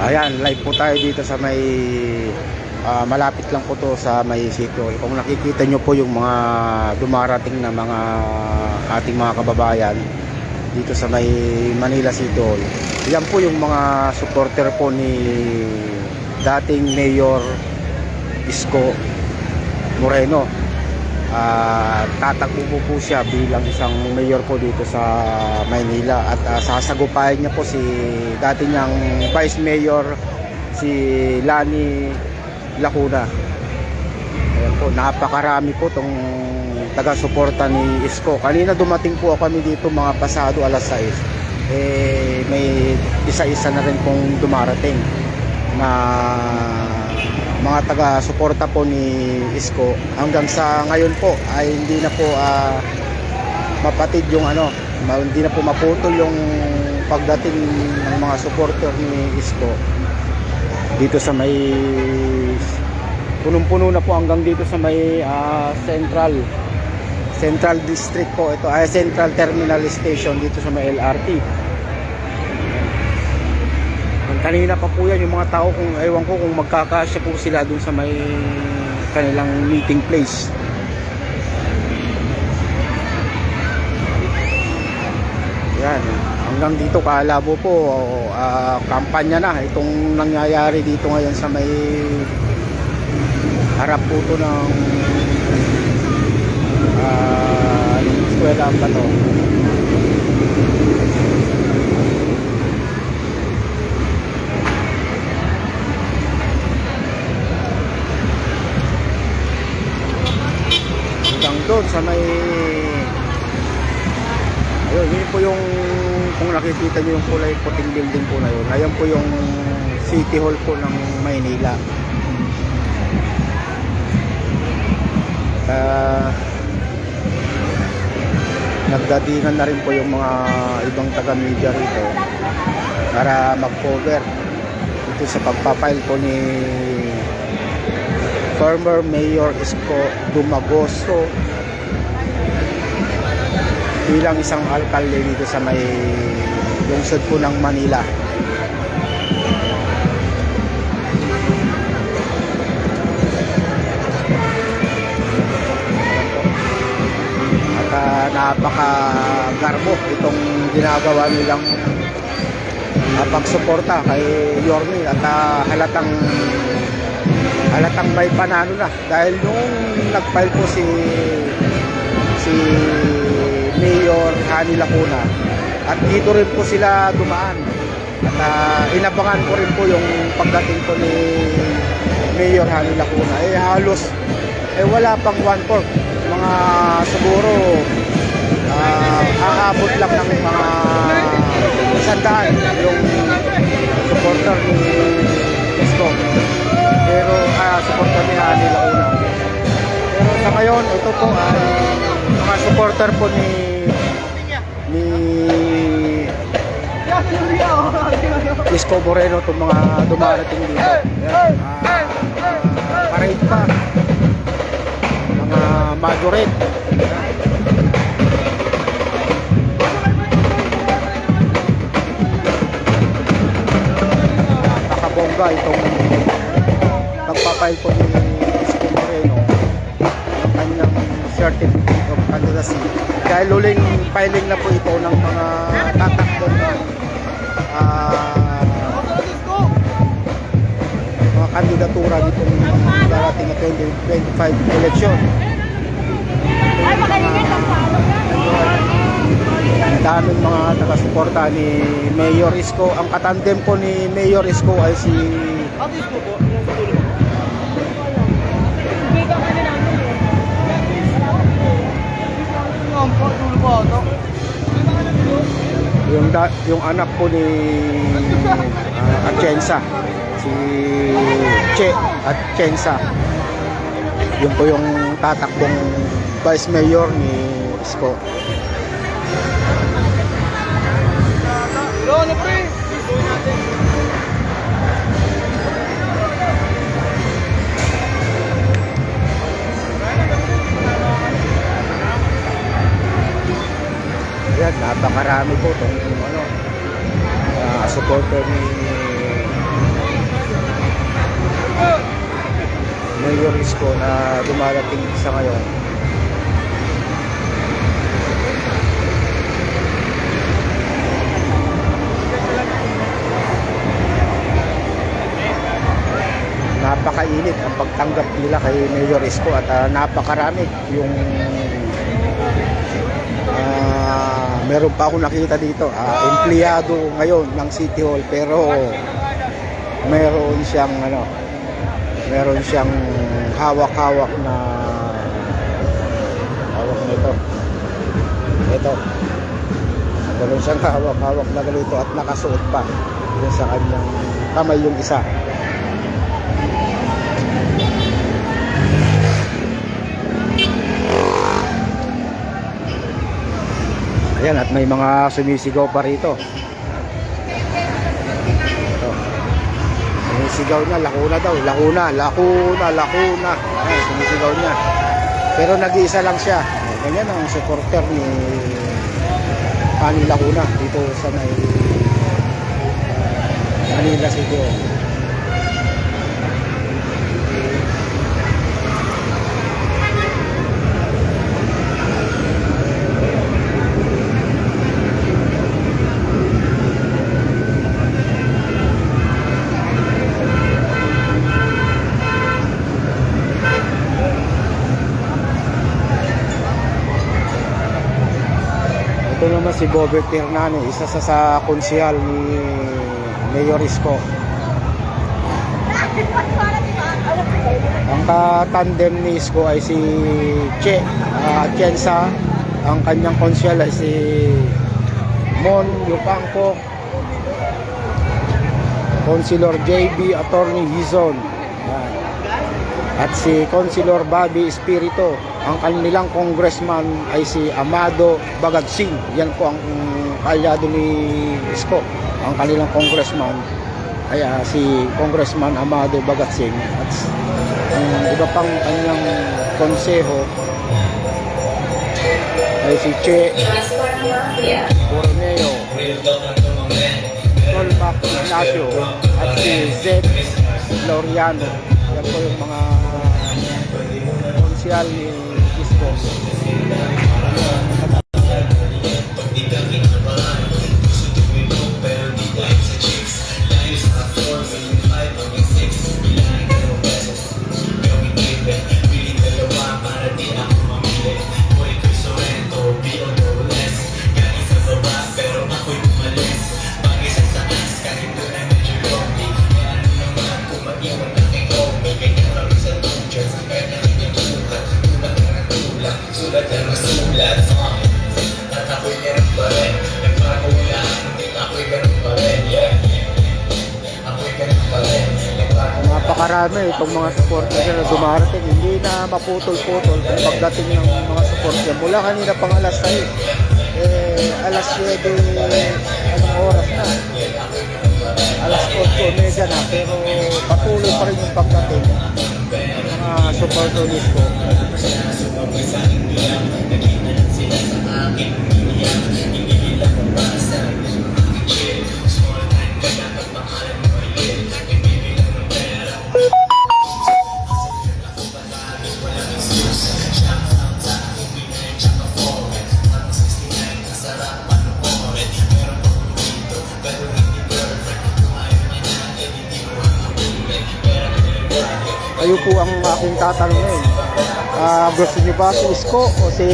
Ayan, live po tayo dito sa may ah, malapit lang po to sa may sitio. Kung nakikita nyo po yung mga dumarating na mga ating mga kababayan dito sa may Manila City Hall. Yan po yung mga supporter po ni dating Mayor Isko Moreno. Ah, tatakbo po po siya bilang isang mayor po dito sa Maynila at ah, sasagupayan niya po si dati niyang vice mayor si Lani Lacuna. Ayan po, napakarami po tong taga-suporta ni Isko. Kanina dumating po kami dito mga pasado alas 6. Eh, may isa-isa na rin pong dumarating na mga taga-suporta po ni Isko. Hanggang sa ngayon po ay hindi na po ah, mapatid yung ano hindi na po maputol yung pagdating ng mga supporter ni Isko. Dito sa may punong-puno na po hanggang dito sa may ah, Central Central District po. Ito ay Central Terminal Station dito sa may LRT kanina pa po yan yung mga tao kung ewan ko kung magkakasya po sila dun sa may kanilang meeting place. Yan hanggang dito kalabo po. Ah, kampanya na itong nangyayari dito ngayon sa may harap po to ng ah, anong eskwela ba to doon sa may ayun yun po yung kung nakikita nyo yung kulay puting building po na yun ayan po yung city hall po ng Maynila. Uh, nagdadingan na rin po yung mga ibang taga-media rito para mag-cover ito sa pagpapile po ni former Mayor Isko Dumagoso bilang isang alkalde dito sa may lungsod po ng Manila. At ah, napaka-garbo itong ginagawa nilang uh, pagsuporta kay Yorme at ah, halatang halatang may panalo na dahil nung nag-file po si si Mayor Hani Lacuna. At dito rin po sila dumaan. At ah, inabangan ko rin po yung pagdating ko ni Mayor Hani Lacuna. Eh halos eh wala pang one fourth. Mga siguro ah, aabot lang ng mga sandaan yung supporter ni Isko. Pero ah, supporter ni Hani Lacuna. Pero sa ngayon ito po ay mga supporter po ni Isko Moreno itong mga dumarating dito. Ayan, ah, parade pa. Mga majorate nakabongga itong nagpapile po ni Isko Moreno. Ng kanyang certificate of candidacy. Dahil huling filing na po ito ng mga tatakbo ah mga kandidatura ditong darating na 2025 election. Ay, makalingin ang ang daming mga nakasuporta ni Mayor Isko. Ang katandem po ni Mayor Isko ay si Bigyan yung da, yung anak po ni uh, Atienza si Che Atienza yun po yung tatakbong vice mayor ni Isko. Yan, napakarami po itong ano, uh, supporter ni Mayor Isko na dumarating sa ngayon. Napakainit ang pagtanggap nila kay Mayor Isko at uh, napakarami yung meron pa ako nakita dito ah, empleyado ngayon ng City Hall pero meron siyang ano meron siyang hawak-hawak na hawak nito ito. Meron siyang hawak-hawak na ganito at nakasuot pa sa kanyang kamay yung isa Ayan, at may mga sumisigaw pa rito. Ito. Sumisigaw niya, lakuna daw, lakuna, lakuna, lakuna. Ayan, sumisigaw niya. Pero nag-iisa lang siya. Ganyan ang supporter ni Ani Lacuna dito sa may Manila City. Ito naman si Bobert Hernane, isa sa sa konsihal ni Mayor Isko. Ang katandem ni Isko ay si Che uh. Ang kanyang konsihal ay si Mon Yupangko. Consilor JB Attorney Hizon. Yan. At si Consilor Bobby Espirito. Ang kanilang congressman ay si Amado Bagagsing. Yan po ang mm, kalyado ni Isko. Ang kanilang congressman ay ah, si Congressman Amado Bagagsing. At ang iba pang kanyang konseho ay si Che Borneo, Tolmac Ignacio at si Zed Loriano. Yan po yung mga konsyal ni Isko. Napakarami itong mga supporters na dumarating. Hindi na maputol-putol pagdating ng mga supporters. Mula kanina pang alas 6. Eh, alas 7, anong oras na? Alas 8, medya na. Pero patuloy pa rin yung pagdating ng mga supporters ko. Kayo ang aking tatanungin. Ah, gusto niyo ba si Isko o si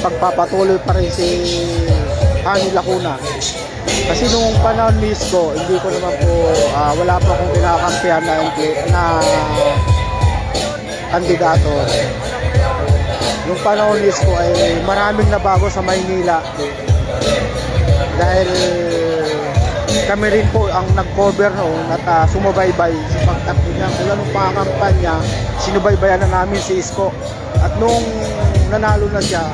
pagpapatuloy pa rin si Hani Lacuna? Kasi nung panahon ni Isko, hindi ko naman po, ah, wala pa akong kinakampihan na, na kandidato. Yung panahon ni Isko ay maraming nabago sa Maynila. Dahil kami rin po ang nag-cover noon at ah, sumubaybay sa pagtakbo niya. Mula nung pangampanya, sinubaybayan na namin si Isko. At nung nanalo na siya,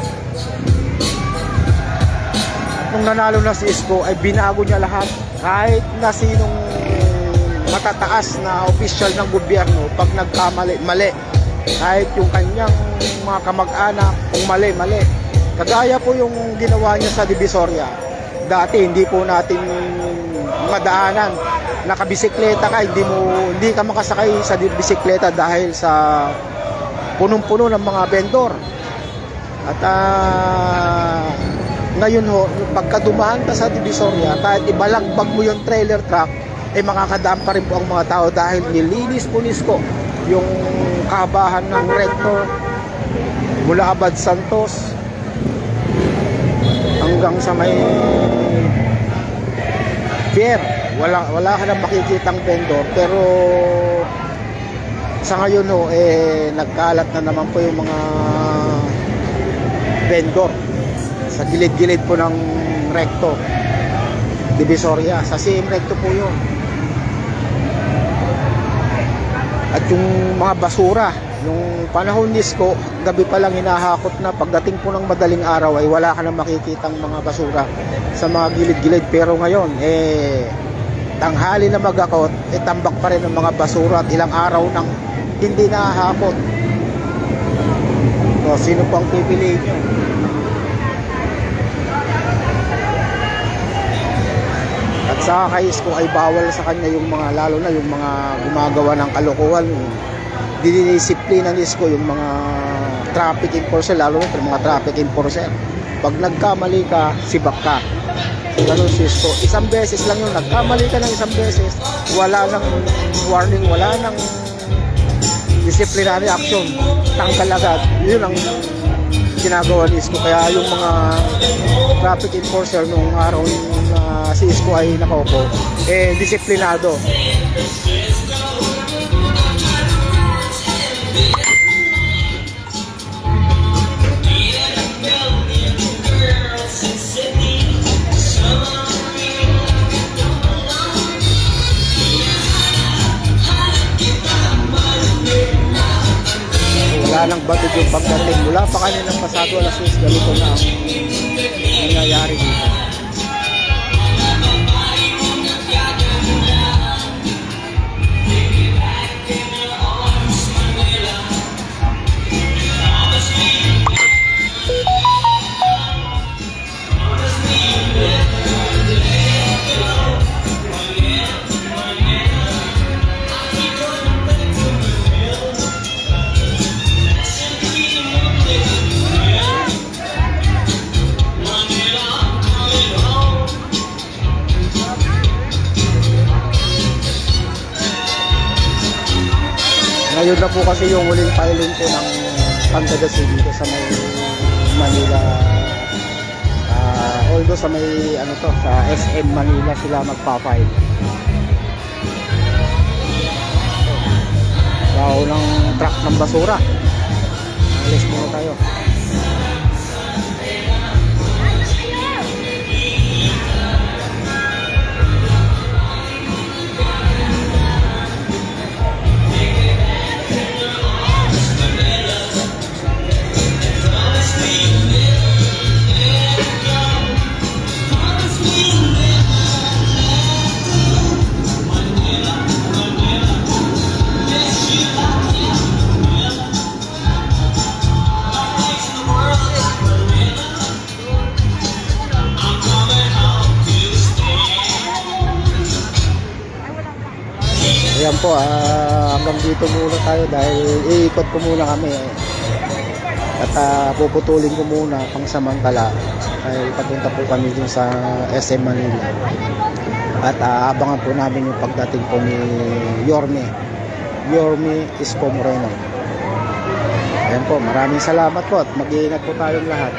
nung nanalo na si Isko, ay binago niya lahat. Kahit na sinong matataas na opisyal ng gobyerno, pag nagkamali, mali. Kahit yung kanyang mga kamag-anak, kung mali, mali. Kagaya po yung ginawa niya sa Divisoria. Dati hindi po natin mga daanan. Nakabisikleta ka, hindi mo hindi ka makasakay sa bisikleta dahil sa punong-puno ng mga vendor. At ah, ngayon ho, pagka dumaan ka sa Divisoria, kahit ibalagbag mo yung trailer truck, eh makakadaan pa rin po ang mga tao dahil nilinis po nisko yung kahabahan ng rector mula Abad Santos hanggang sa may pier. Wala, wala ka nang makikitang vendor pero sa ngayon ho, eh, nagkalat na naman po yung mga vendor sa gilid-gilid po ng recto Divisoria. Sa same recto po yun. At yung mga basura, yung panahon nisko, gabi pa lang hinahakot na pagdating po ng madaling araw ay wala ka na makikitang mga basura sa mga gilid-gilid. Pero ngayon, eh, tanghali na magakot, eh, tambak pa rin ang mga basura at ilang araw nang hindi nahahakot. O, sino po ang pipiliin nyo? At sa kais ko ay bawal sa kanya yung mga lalo na yung mga gumagawa ng kalokohan. Dinidisiplina ni Isko yung mga traffic enforcer lalo na yung mga traffic enforcer. Pag nagkamali ka, sibak ka. Ganun si Isko. Isang beses lang yun. Nagkamali ka ng isang beses. Wala nang warning, wala nang disciplinary action. Tanggal agad. Yun ang ginagawa ni Isko. Kaya yung mga traffic enforcer nung araw na si Isko ay nakaupo, eh, disiplinado. Wala nang batid yung pagdating. Mula pa kaninang pasado alas 6, ganito na ang nangyayari dito. Kasi yung huling filing ko ng Pantagasi dito sa may Manila. Ah, although sa may ano to, sa SM Manila sila magpa-file. Sa unang truck ng basura. Hanggang dito muna tayo dahil iikot ko muna kami. At ah, puputulin ko muna pang samantala dahil papunta po kami dun sa SM Manila. At ah, abangan po namin yung pagdating po ni Yorme. Yorme Isko Moreno. Ayan po, maraming salamat po at mag-iingat po tayong lahat.